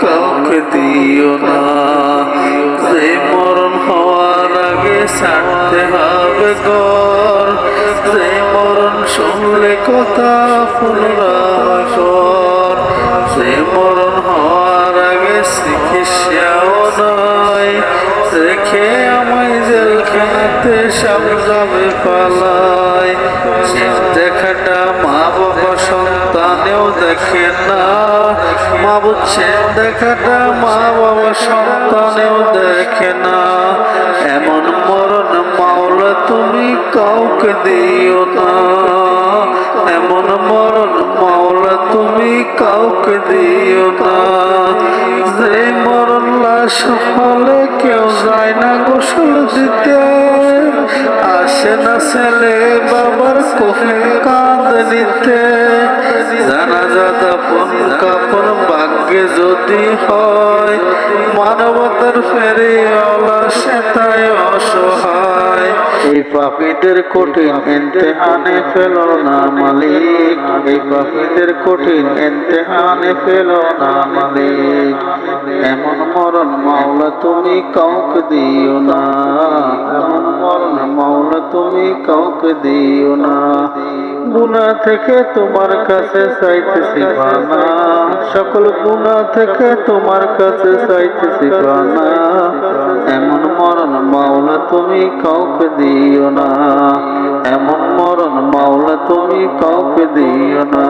কাউকে দিও না। যে মরণ হওয়ার আগে ছাড়তে হবে গর যে মরণ শুনলে কথা পুনরায় কর। যে মরণ হওয়ার আগে চিকিৎসাও নয়। রেখে আমায় জেলখানাতে সব যাবে পালায় দেখে না। মা বুঝছে দেখাটা মা, বাবা সন্তানেও দেখে না। এমন মরণ মাওলা তুমি কাউকে দিও না। এমন মরণ মাওলা তুমি কাউকে দিও না। যে মরণ লাশ হলে কেউ যায় না গোসল দিতে। আসে না ছেলে বাবার কোফে কাঁদ নিতে। যদি হয়, মানবতার ফেরিওয়ালা সেতায় অসহায়। এই পাপীদের কঠিন এন্তেহানে ফেল না মালিক। এই পাপীদের কঠিন এন্তেহানে ফেল না মালিক। এমন মরণ মাওলা তুমি কাউকে দিও না। এমন মরণ মাওলা তুমি কাউকে দিও না। গুণা থেকে তোমার কাছে চাইতেছি পানা সকল গুণা থেকে তোমার কাছে চাইতেছি পানা এমন মরণ মাওলা তুমি কাউকে দিও না। এমন মরণ মাওলা তুমি কাউকে দিও না।